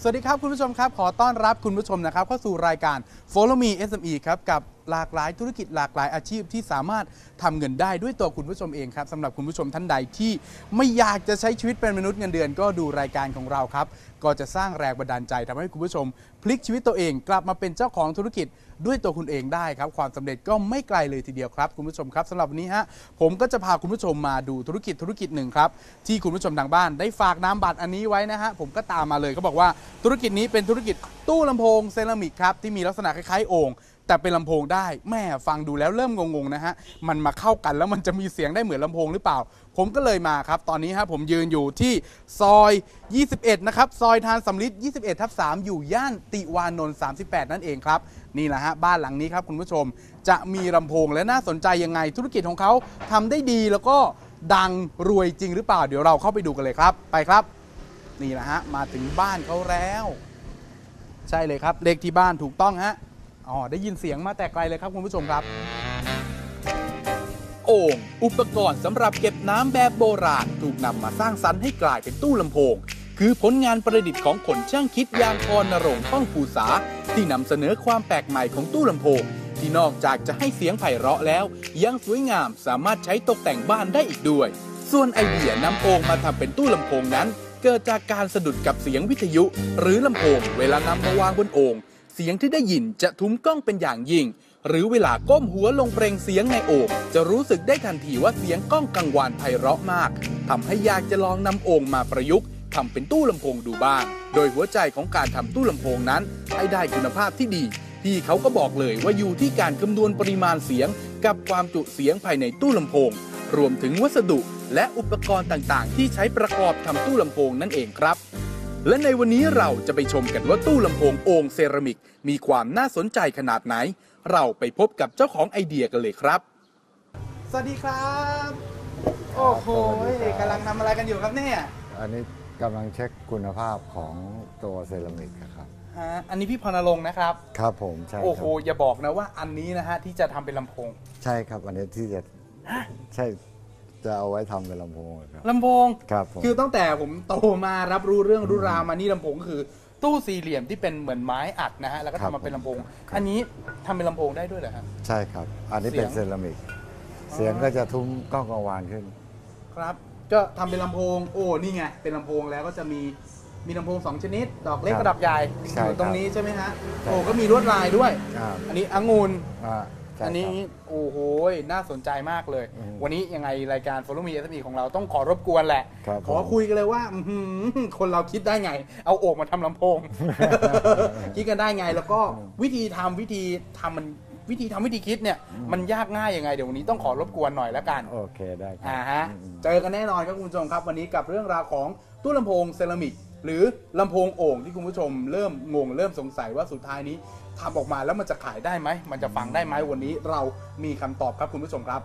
สวัสดีครับคุณผู้ชมครับ ขอต้อนรับคุณผู้ชมนะครับเข้าสู่รายการ Follow Me SME ครับกับ หลากหลายธุรกิจหลากหลายอาชีพที่สามารถทำเงินได้ด้วยตัวคุณผู้ชมเองครับสำหรับคุณผู้ชมท่านใดที่ไม่อยากจะใช้ชีวิตเป็นมนุษย์เงินเดือน ก็ดูรายการของเราครับ ก็จะสร้างแรงบันดาลใจทำให้คุณผู้ชม พลิกชีวิตตัวเอง กลับมาเป็นเจ้าของธุรกิจด้วยตัวคุณเองได้ครับ ความสำเร็จก็ไม่ไกลเลยทีเดียวครับคุณผู้ชมครับสำหรับวันนี้ฮะผมก็จะพาคุณผู้ชมมาดูธุรกิจธุรกิจหนึ่งครับที่คุณผู้ชมทางบ้านได้ฝากน้ำบัตรอันนี้ไว้นะฮะผมก็ตามมาเลยเขาบอกว่าธุรกิจนี้เป็นธุรกิจตู้ลำโพงเซรามิกครับที่มีลักษณะคล้ายๆโอ่ง แต่เป็นลำโพงได้แม่ฟังดูแล้วเริ่มงงๆนะฮะมันมาเข้ากันแล้วมันจะมีเสียงได้เหมือนลำโพงหรือเปล่า ผมก็เลยมาครับ ตอนนี้ฮะผมยืนอยู่ที่ซอย 21 นะครับ ซอยทานสำลิด21 ทับ 3 อยู่ย่านติวานนท์38 นั่นเองครับ นี่แหละฮะบ้านหลังนี้ครับคุณผู้ชมจะมีลำโพงและน่าสนใจยังไง ธุรกิจของเขาทำได้ดีแล้วก็ดังรวยจริงหรือเปล่า เดี๋ยวเราเข้าไปดูกันเลยครับ ไปครับ นี่แหละฮะมาถึงบ้านเขาแล้ว ใช่เลยครับเลขที่บ้านถูกต้องฮะ อ๋อได้ยินเสียงมาแต่ไกลเลยครับคุณผู้ชมครับ โอ่งอุปกรณ์สำหรับเก็บน้ำแบบโบราณถูกนำมาสร้างสรรค์ให้กลายเป็นตู้ลำโพง คือผลงานประดิษฐ์ของคนช่างคิดยางพรนรงค์ป้องภูษา ที่นำเสนอความแปลกใหม่ของตู้ลำโพง ที่นอกจากจะให้เสียงไพเราะแล้ว ยังสวยงามสามารถใช้ตกแต่งบ้านได้อีกด้วย ส่วนไอเดียนำโอ่งมาทำเป็นตู้ลำโพงนั้น เกิดจากการสะดุดกับเสียงวิทยุ หรือลำโพงเวลานำมาวางบนโอ่ง เสียงที่ได้ยินจะทุ้มกล้องเป็นอย่างยิ่ง หรือเวลาก้มหัวลงเปล่งเสียงในโอ่งจะรู้สึกได้ทันทีว่าเสียงกล้องกังวานไพเราะมากทำให้อยากจะลองนำโอ่งมาประยุกต์ทำเป็นตู้ลำโพงดูบ้าง โดยหัวใจของการทำตู้ลำโพงนั้น ให้ได้คุณภาพที่ดีพี่เขาก็บอกเลยว่าอยู่ที่การคำนวณปริมาณเสียง กับความจุเสียงภายในตู้ลำโพง รวมถึงวัสดุและอุปกรณ์ต่างๆ ที่ใช้ประกอบทำตู้ลำโพงนั่นเองครับ และในวันนี้เราจะไปชมกันว่าตู้ลำโพงโอ่งเซรามิก มีความน่าสนใจขนาดไหน เราไปพบกับเจ้าของไอเดียกันเลยครับ สวัสดีครับ โอ้โหสวัสดีครับกำลังทำอะไรกันอยู่ครับเนี่ย อันนี้กำลังเช็คคุณภาพของตัวเซรามิกอะครับฮะอันนี้พี่พรณรงค์นะครับ ครับผมใช่โอ้คโหรับอย่าบอกนะว่าอันนี้นะฮะที่จะทำเป็นลำโพง ใช่ครับอันนี้ที่จะใช่ จะเอาไว้ทำเป็นลำโพงอะครับ ลำโพงครับผมคือตั้งแต่ผมโตมารับรู้เรื่องรู้ราวมานี่ลำโพงก็คือ ตู้สี่เหลี่ยมที่เป็นเหมือนไม้อัดนะฮะแล้วก็ทำมาเป็นลำโพง อันนี้ทำเป็นลำโพงได้ด้วยเหรอฮะ ใช่ครับ อันนี้เป็นเสีเซยง รามิก เสียงก็จะทุ้มก้องกังวานขึ้น ครับ ก็ทำเป็นลำโพง โอ้นี่ไงเป็นลำโพงแล้วก็จะมีมีลำโพงสองชนิด ดอกเล็กครับกับดอกใหญ่ใช่อยู่ตรงครับนี้ใช่ไหมฮะใช่โอ้ก็มีลวดลายด้วยครับอันนี้องุ่นอ่า ใช่อันนี้ครับโอ้โหน่าสนใจมากเลย อืมวันนี้ยังไงรายการ Follow Me SME ของเราต้องขอรบกวนแหละ ครับขอผมคุยกันเลยว่าอื้อหือคนเราคิดได้ไง เอาโอ่งมาทำลำโพง คิดกันได้ไง แล้วก็วิธีทำวิธีทำมันวิธีทำวิธีคิดเนี่ยมันยากง่ายยังไง เดี๋ยววันนี้ต้องขอรบกวนหน่อยแล้วกัน โอเคได้ครัอ่าฮะอืมเจอกันแน่นอนครับคุณผู้ชมครับ วันนี้กับเรื่องราวของตู้ลำโพงเซรามิก หรือลำโพงโอ่งที่คุณผู้ชมเริ่มงงเริ่มสงสัยว่าสุดท้ายนี้ทำออกมาแล้วมันจะขายได้ไหม มันจะฟังได้ไหมวันนี้เรามีคำตอบครับคุณผู้ชมครับ